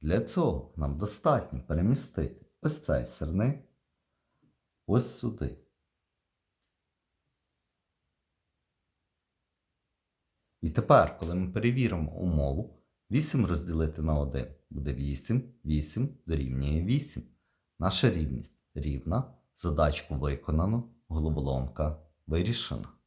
Для цього нам достатньо перемістити ось цей сирник ось сюди. І тепер, коли ми перевіримо умову, 8 розділити на 1 буде 8, 8 дорівнює 8. Наша рівність рівна, задачку виконано, головоломка вирішена.